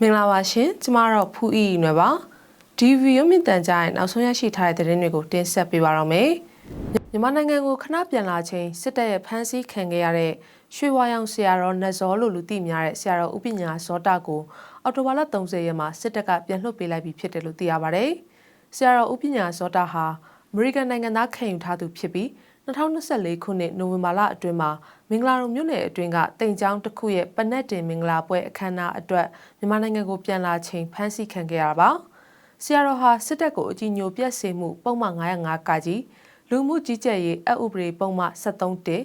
မင်္ဂလာပါရှင်ကျမတော့ဖူအီနွယ်ပါဒီဗီဒီယိုမြင့်တန်ကြားရဲ့နောက်ဆုံးရရှိထားတဲ့သတင်းတွေကိုတင်ဆက်ပေးပါတော့မယ်မြန်မာနိုင်ငံကိုခဏပြန်လာချိန်စစ်တပ်ရဲ့ဖမ်းဆီးခံခဲ့ရတဲ့ရွှေဝါရောင်ဆရာတော်နတ်ဇောလို့လူသိများတဲ့ဆရာတော်ဥပညာဇောတာကိုအော်တိုဘာလ30ရက်မှာစစ်တပ်ကပြန်လွှတ်ပေးလိုက်ပြီဖြစ်တယ်လို့သိရပါတယ်ဆရာတော်ဥပညာဇောတာဟာအမေရိကန်နိုင်ငံသားခံယူထားသူဖြစ်ပြီး 2024ခုနှစ်နိုဝင်ဘာလအတွင်းမှာမင်္ဂလာရုံမြို့နယ်အတွင်းကတိမ်ချောင်းတစ်ခုရဲ့ပနက်တင်မင်္ဂလာပွဲအခမ်းအနားအတွက်မြန်မာနိုင်ငံကိုပြန်လာချိန်ဖမ်းဆီးခံခဲ့ရတာပါ။ဆရာတော်ဟာစစ်တပ်ကိုအကြီးညိုပြက်စေမှုပုံမှန်905ကကြီးလူမှုကြီးကြပ်ရေးအဥပဒေပုံမှန်73တေ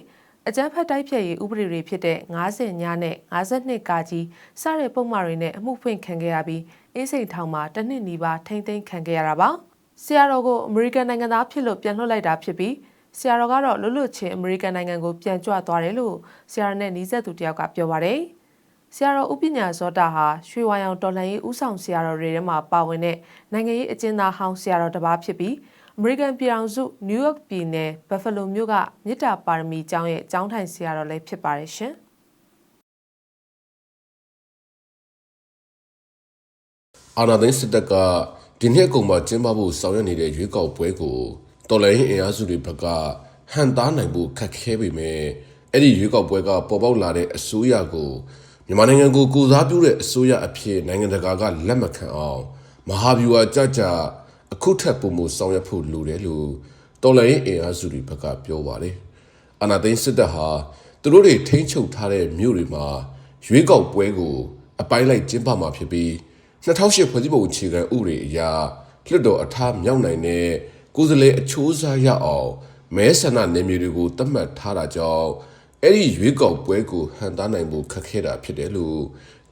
အကြမ်းဖက်တိုက်ဖျက်ရေးဥပဒေတွေဖြစ်တဲ့90ညနဲ့52ကကြီးစတဲ့ပုံမှန်တွေနဲ့အမှုဖွင့်ခံခဲ့ရပြီးအေးစိန်ထောင်မှာတစ်နှစ်နီးပါးထိမ့်သိမ်းခံခဲ့ရတာပါ။ဆရာတော်ကိုအမေရိကန်နိုင်ငံသားဖြစ်လို့ပြန်လွှတ်လိုက်တာဖြစ်ပြီး ဆရာတော်ကတော့လွတ်လွတ်ချင်းအမေရိကန်နိုင်ငံကိုပြန်ကြွသွားတယ်လို့ဆရာတော်နဲ့နီးစပ်သူတယောက်ကပြောပါတယ်။ဆရာတော်ဥပညာဇောတာဟာရွှေဝါရောင်တော်လှန်ရေးဥဆောင်ဆရာတော်တွေထဲမှာပါဝင်တဲ့နိုင်ငံရေးအကျဉ်းသားဟောင်းဆရာတော်တစ်ပါးဖြစ်ပြီးအမေရိကန်ပြည်ထောင်စုနယူးယောက်ပြည်နယ်ဘတ်ဖလိုမြို့ကမြစ်တာပါရမီကျောင်းရဲ့ကျောင်းထိုင်ဆရာတော်လည်းဖြစ်ပါတယ်ရှင်။အာနာသိန်းစစ်တပ်ကဒီနှစ်အကုန်မှာကျင်းပဖို့ဆောင်ရွက်နေတဲ့ရွေးကောက်ပွဲကို တော်လိုင်းအင်အားစုတွေဘက်ကဟန်တားနိုင်ဖို့ခက်ခဲပေမဲ့အဲ့ဒီရွေးကောက်ပွဲကပေါ်ပေါက်လာတဲ့အစိုးရကိုမြန်မာနိုင်ငံကိုကိုစားပြုတဲ့အစိုးရအဖြစ်နိုင်ငံတကာကလက်မခံအောင်မဟာဗျူဟာကြကြအခုထက်ပုံမဆောင်ရွက်ဖို့လိုတယ်လို့တော်လိုင်းအင်အားစုတွေဘက်ကပြောပါတယ်အာနာသိန်းစစ်တပ်ဟာသူတို့တွေထိန်းချုပ်ထားတဲ့မြို့တွေမှာရွေးကောက်ပွဲကို အပိုင်းလိုက်ကျင်းပမှာဖြစ်ပြီး2008ဖွဲ့စည်းပုံအခြေခံဥပဒေအရလွှတ်တော်အထားမြောက်နိုင်တဲ့ ကိုယ်စားလှယ်အချိုးစားရအောင်မဲဆန္ဒနယ်မြေတွေကိုသတ်မှတ်ထားတာကြောင့်အဲ့ဒီရွေးကောက်ပွဲကိုဟန်တားနိုင်ဖို့ခက်ခဲတာဖြစ်တယ်လို့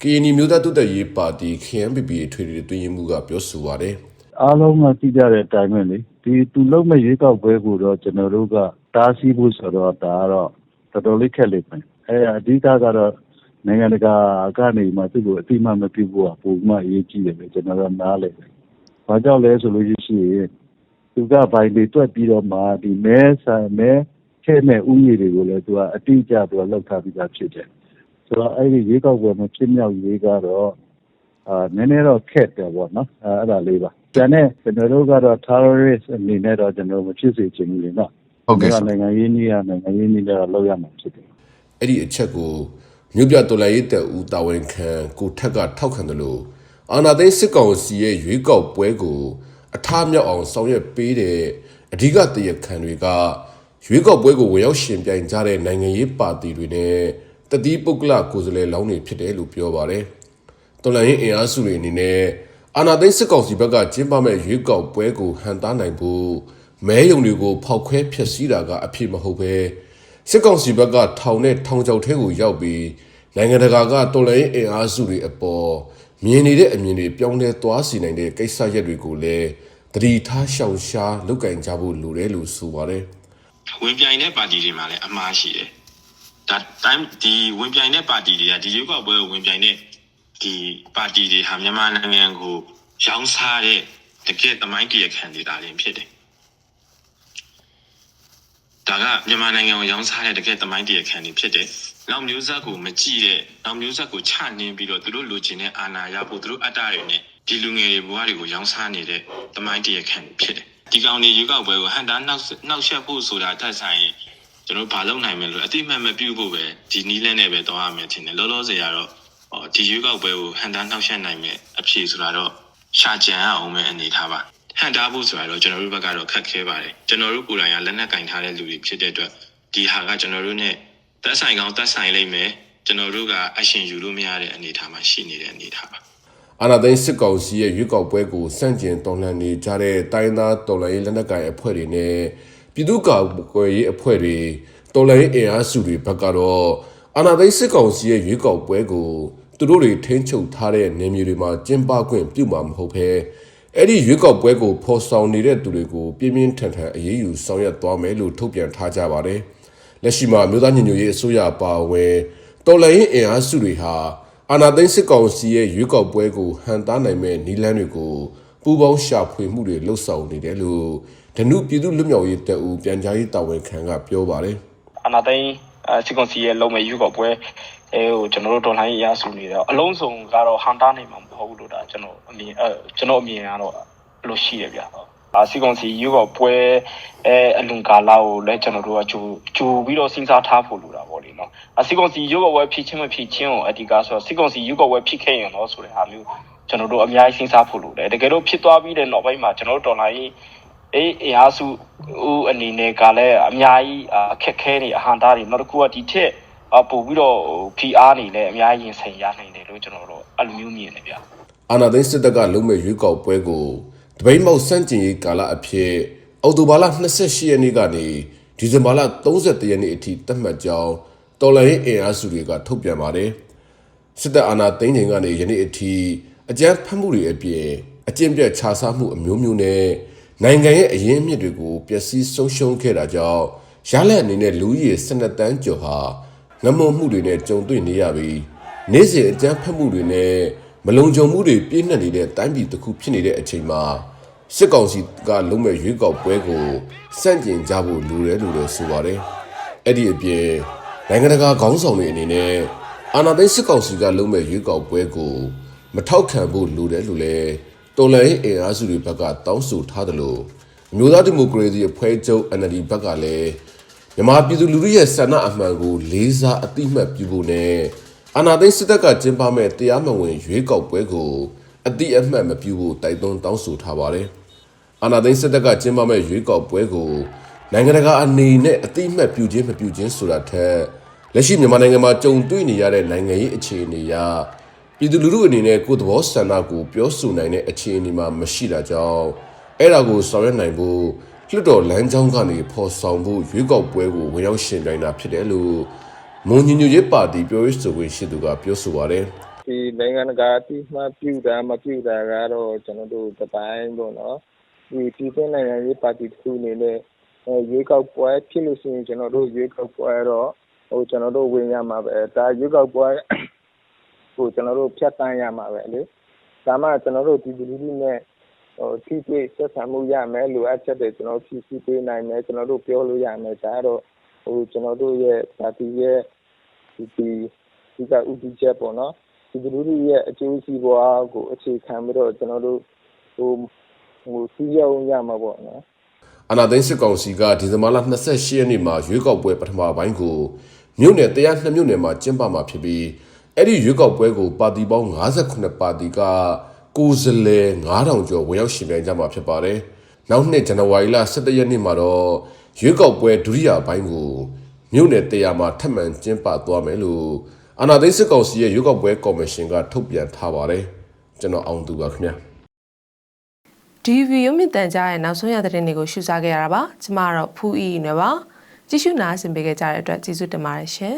ကရင်မျိုးသားတုတ်ရေးပါတီ KNPP ထွေထွေတွင်းရေးမှုကပြောဆိုပါတယ်အားလုံးကသိကြတဲ့အတိုင်းပဲလေဒီသူလုံးမဲ့ရွေးကောက်ပွဲကိုတော့ကျွန်တော်တို့ကတားဆီးဖို့ဆိုတော့ဒါကတော့တော်တော်လေးခက်လိမ့်မယ်အဲအဓိကကတော့နိုင်ငံတကာကနေမှသူ့ကိုအတိအမှတ်မပြုဖို့ကပုံမှန်အရေးကြီးတယ်ပဲကျွန်တော်တို့နားလည်တယ်။ဘာကြောင့်လဲဆိုလို့ရှိရင် သူကဘိုင်တွေတွက်ပြီးတော့မှဒီမဲဆန်မဲခဲမဲ့ဥယျာဉ်တွေကိုလည်းသူကအတိအကျသူကလောက်ထားပြီးသားဖြစ်တယ်။ဆိုတော့အဲ့ဒီရွေးကောက်ပွဲမှာဖြစ်မြောက်ရေးကတော့အာနည်းနည်းတော့ခက်တယ်ပေါ့နော်အဲအဲ့ဒါလေးပါ။ကျန်တဲ့ကျွန်တော်တို့ကတော့ terrorist အနေနဲ့တော့ကျွန်တော်မဖြစ်စေချင်ဘူးလေနော်။ဟုတ်ကဲ့နိုင်ငံရေးနည်းရနိုင်ငံရေးနည်းတော့လောက်ရမှာဖြစ်တယ်အဲ့ဒီအချက်ကိုမြို့ပြတော်လှန်ရေးတပ်ဦးတာဝန်ခံကိုထက်ကထောက်ခံတယ်လို့အာနာသိန်းစစ်ကောင်စီရဲ့ရွေးကောက်ပွဲကို အထားမြောက်အောင်ဆောင်ရွက်ပေးတဲ့အဓိကတရခံတွေကရွေးကောက်ပွဲကိုဝင်ရောက်ရှင်ပြိုင်ကြတဲ့နိုင်ငံရေးပါတီတွေနဲ့တတိပုဂ္ဂလကိုယ်စားလှယ်လောင်းတွေဖြစ်တယ်လို့ပြောပါတယ်။တော်လှန်ရေးအင်အားစုတွေအနေနဲ့အာနာသိန်းစစ်ကောင်စီဘက်ကကျင်းပမဲ့ရွေးကောက်ပွဲကိုဟန်တားနိုင်ဖို့မဲယုံတွေကိုဖောက်ခွဲဖျက်ဆီးတာကအဖြစ်မဟုတ်ပဲစစ်ကောင်စီဘက်ကထောင်နဲ့ထောင်ချောက်ထဲကိုရောက်ပြီးနိုင်ငံတကာကတော်လှန်ရေးအင်အားစုတွေအပေါ် မြင်နေတဲ့အမြင်တွေပြောင်းလဲသွားစေနိုင်တဲ့ကိစ္စရပ်တွေကိုလည်းတတိထားရှောင်ရှားလုပ်ကင်ကြဖို့လိုတယ်လို့ဆိုပါတယ်ဝင်ပြိုင်တဲ့ပါတီတွေမှာလည်းအမှားရှိတယ်။ဒါတိုင်းဒီဝင်ပြိုင်တဲ့ပါတီတွေကဒီရွေးကောက်ပွဲကိုဝင်ပြိုင်တဲ့ဒီပါတီတွေဟာမြန်မာနိုင်ငံကိုရောင်းစားတဲ့တကယ်သမိုင်းတရခံနေတာလည်းဖြစ်တယ်။ ဒါကမြန်မာနိုင်ငံကိုရောင်းစားတဲ့တကယ်သမိုင်းတရခံတွေဖြစ်တယ်။နောက်မျိုးဆက်ကိုမကြည့်တဲ့နောက်မျိုးဆက်ကိုချနှင်းပြီးတော့သူတို့လိုချင်တဲ့အာဏာရဖို့သူတို့အတ္တတွေနဲ့ဒီလူငယ်တွေဘဝတွေကိုရောင်းစားနေတဲ့သမိုင်းတရခံတွေဖြစ်တယ်။ဒီကောင်တွေရွေးကောက်ပွဲကိုဟန်တာနှောက်နှောက်ယှက်ဖို့ဆိုတာတက်ဆိုင်ရင်ကျွန်တော်ဘာလုပ်နိုင်မလဲလို့အတိအမှတ်မပြုဖို့ပဲဒီနီးလန်းနဲ့ပဲတောင်းရမယ်ထင်တယ်လောလောဆယ်ကတော့ဟောဒီရွေးကောက်ပွဲကိုဟန်တာနှောက်ယှက်နိုင်မယ်အဖြေဆိုတာတော့ရှာကြံရအောင်ပဲအနေထားပါ ဟန်တာဖို့ဆိုတာတော့ကျွန်တော်တို့ဘက်ကတော့ခက်ခဲပါတယ်ကျွန်တော်တို့ကိုယ်တိုင်ကလက်နက်ကင်ထားတဲ့လူတွေဖြစ်တဲ့အတွက်ဒီဟာကကျွန်တော်တို့ ਨੇ သက်ဆိုင်ကောင်းသက်ဆိုင်လိမ့်မယ်ကျွန်တော်တို့ကအရှင်ယူလို့မရတဲ့အနေထားမှာရှိနေတဲ့အနေထားပါအာနာသိန်းစစ်ကောင်စီရဲ့ရွေးကောက်ပွဲကိုစန့်ကျင်တော်လှန်နေကြတဲ့တိုင်းသားတော်လှန်ရေးလက်နက်ကိုင်အဖွဲ့တွေနဲ့ပြည်သူ့ကာကွယ်ရေးအဖွဲ့တွေတော်လှန်ရေးအင်အားစုတွေဘက်ကတော့အာနာသိန်းစစ်ကောင်စီရဲ့ရွေးကောက်ပွဲကိုသူတို့တွေထိန်းချုပ်ထားတဲ့နေမြေတွေမှာကျင်းပခွင့်ပြုမှာမဟုတ်ဘဲ အဲ့ဒီရွေးကောက်ပွဲကိုဖော်ဆောင်နေတဲ့သူတွေကိုပြင်းပြင်းထန်ထန်အရေးယူဆောင်ရွက်သွားမယ်လို့ထုတ်ပြန်ထားကြပါတယ်။လက်ရှိမှာမြို့သားညီညွတ်ရေးအစိုးရအပါအဝင်တော်လှန်ရေးအင်အားစုတွေဟာအာဏာသိမ်းစစ်ကောင်စီရဲ့ရွေးကောက်ပွဲကိုဟန်တားနိုင်မဲ့နီလန်းတွေကိုပူးပေါင်းရှာဖွေမှုတွေလှုပ်ဆောင်နေတယ်လို့ဓနုပြည်သူ့လွတ်မြောက်ရေးတပ်ဦးပြန်ကြားရေးတာဝန်ခံကပြောပါတယ်အာနာသိန်းအဲစစ်ကောင်စီရဲ့လုံမဲ့ယူကောက်ပွဲ အဲဟိုကျွန်တော်တို့ဒေါ်လာရေးအရဆူနေတော့အလုံးစုံကတော့ဟန်တာနိုင်မှာမဟုတ်ဘူးလို့ဒါကျွန်တော်အမြင်အဲကျွန်တော်အမြင်ကတော့ဘယ်လိုရှိရဗျာအာစီကွန်စီယူကပွဲအဲအလွန်ကာလာကိုလည်းကျွန်တော်တို့ကကြိုကြိုပြီးတော့စဉ်းစားထားဖို့လိုတာပေါ့လေနော်အစီကွန်စီယူကပွဲဖြစ်ချင်းမဖြစ်ချင်းကိုအဒီကဆိုစီကွန်စီယူကပွဲဖြစ်ခဲ့ရင်တော့ဆိုတဲ့ဟာမျိုးကျွန်တော်တို့အများကြီးစဉ်းစားဖို့လိုတယ်တကယ်လို့ဖြစ်သွားပြီးတဲ့နောက်ပိုင်းမှာကျွန်တော်တို့ဒေါ်လာရေးအေးအရာစုဦးအနေနဲ့ကလည်းအများကြီးအခက်ခဲနေအဟန်တာတွေနောက်တစ်ခုကဒီထက် အပို့ပြီးတော့ PR နေလည်းအများကြီးရင်ဆိုင်ရနိုင်တယ်လို့ကျွန်တော်တို့အဲ့လိုမျိုးမြင်နေဗျာအာနာသိန်းစစ်တပ်ကလုံးမဲ့ရွေးကောက်ပွဲကိုတပိတ်မောက်စန့်ကျင်ရေးကာလအဖြစ်အော်တိုဘာလ28ရက်နေ့ကနေဒီဇင်ဘာလ31ရက်နေ့အထိသတ်မှတ်ကြောင်းတော်လိုင်းအင်အားစုတွေကထုတ်ပြန်ပါတယ်စစ်တပ်အာဏာသိမ်းချိန်ကနေယနေ့အထိအကြမ်းဖက်မှုတွေအပြင်အကျင့်ပြတ်ခြားစားမှုအမျိုးမျိုးနဲ့နိုင်ငံရဲ့အရင်းအမြစ်တွေကိုပျက်စီးဆုံးရှုံးခဲ့တာကြောင့်ရလက်အနေနဲ့လူဦးရေ12တန်းကျော်ဟာ ငမုံမှုတွေနဲ့ကြုံတွေ့နေရပြီးနေ့စဉ်အကြမ်းဖက်မှုတွေနဲ့မလုံခြုံမှုတွေပြည့်နှက်နေတဲ့တိုင်းပြည်တစ်ခုဖြစ်နေတဲ့အချိန်မှာစစ်ကောင်စီကလုံးမဲ့ရွေးကောက်ပွဲကိုစန့်ကျင်ကြဖို့လိုတယ်လို့လည်းဆိုပါတယ်။အဲ့ဒီအပြင်နိုင်ငံတကာခေါင်းဆောင်တွေအနေနဲ့အာဏာသိမ်းစစ်ကောင်စီကလုံးမဲ့ရွေးကောက်ပွဲကိုမထောက်ခံဖို့လိုတယ်လို့လည်းတော်လှန်ရေးအင်အားစုတွေဘက်ကတောင်းဆိုထားတယ်လို့အမျိုးသားဒီမိုကရေစီအဖွဲ့ချုပ် NLD ဘက်ကလည်း မြန်မာပြည်သူလူထုရဲ့ဆန္ဒအမှန်ကိုလေးစားအတိမတ်ပြုဖို့နဲ့အာဏာသိမ်းစစ်တပ်ကကျင်းပမဲ့တရားမဝင်ရွေးကောက်ပွဲကိုအတိအမှတ်မပြုဖို့တိုက်တွန်းတောင်းဆိုထားပါတယ်။အာနာသိန်းစစ်တပ်ကကျင်းပမဲ့ရွေးကောက်ပွဲကိုနိုင်ငံတကာအနေနဲ့အတိအမှတ်ပြုခြင်းမပြုခြင်းဆိုတာထက်လက်ရှိမြန်မာနိုင်ငံမှာကြုံတွေ့နေရတဲ့နိုင်ငံရေးအခြေအနေအရပြည်သူလူထုအနေနဲ့ကိုယ်သဘောဆန္ဒကိုပြောဆိုနိုင်တဲ့အခြေအနေမှာမရှိတာကြောင့်အဲ့ဒါကိုဆောင်ရွက်နိုင်ဖို့ လွှတ်တော်လမ်းကြောင်းကနေဖော်ဆောင်ဖို့ရွေးကောက်ပွဲကိုဝင်ရောက်ရှင်ပြိုင်တာဖြစ်တယ်လို့မွန်ညညရေးပါတီပြောရေးဆိုခွင့်ရှိသူကပြောဆိုပါတယ်ဒီနိုင်ငံတကာအတိအမှတ်ပြုတာမပြုတာကတော့ကျွန်တော်တို့တစ်ပိုင်းပေါ့နော်ဒီပြည်ပနိုင်ငံရေးပါတီတစ်ခုအနေနဲ့အဲရွေးကောက်ပွဲဖြစ်လို့ရှိရင်ကျွန်တော်တို့ရွေးကောက်ပွဲတော့ဟိုကျွန်တော်တို့ဝင်ရမှာပဲဒါရွေးကောက်ပွဲဟိုကျွန်တော်တို့ဖြတ်တန်းရမှာပဲလေဒါမှကျွန်တော်တို့ဒီလူလူနဲ့ဟို ထိတွေ့ဆက်ဆံမှုရမယ်လိုအပ်ချက်တွေကျွန်တော်ဖြည့်ဆည်းပေးနိုင်မယ်ကျွန်တော်တို့ပြောလို့ရမယ်ဒါကတော့ဟိုကျွန်တော်တို့ရဲ့ပါတီရဲ့ဒီဒီဒီကဥပဒေချက်ပေါ့နော်ဒီလူလူရဲ့အကျိုးစီးပွားကိုအခြေခံပြီးတော့ကျွန်တော်တို့ဟိုဟိုစီးရုံရမှာပေါ့နော်အာနာသိန်းစစ်ကောင်စီကဒီဇင်ဘာလ28ရက်နေ့မှာရွေးကောက်ပွဲပထမပိုင်းကိုမြို့နယ်102မြို့နယ်မှာကျင်းပမှာဖြစ်ပြီးအဲ့ဒီရွေးကောက်ပွဲကိုပါတီပေါင်း58ပါတီက ကိုယ်စားလှယ်9000ကျော်ဝင်ရောက်ရှင်ပြိုင်ကြမှာဖြစ်ပါတယ်။နောက်နှစ်ဇန်နဝါရီလ17ရက်နေ့မှာတော့ရွေးကောက်ပွဲဒုတိယပိုင်းကိုမြို့နယ်100မှာထပ်မံကျင်းပသွားမယ်လို့အာနာသိန်းစစ်ကောင်စီရဲ့ရွေးကောက်ပွဲကော်မရှင်ကထုတ်ပြန်ထားပါတယ်။ကျွန်တော်အောင်သူပါခင်ဗျာ။ဒီဗီယိုမြင့်တန်ကြားရဲ့နောက်ဆုံးရသတင်းတွေကိုရှုစားခဲ့ရတာပါကျမကတော့ဖူးအီနွယ်ပါကြည့်ရှုနားဆင်ပေးကြတဲ့အတွက်ကျေးဇူးတင်ပါတယ်ရှင်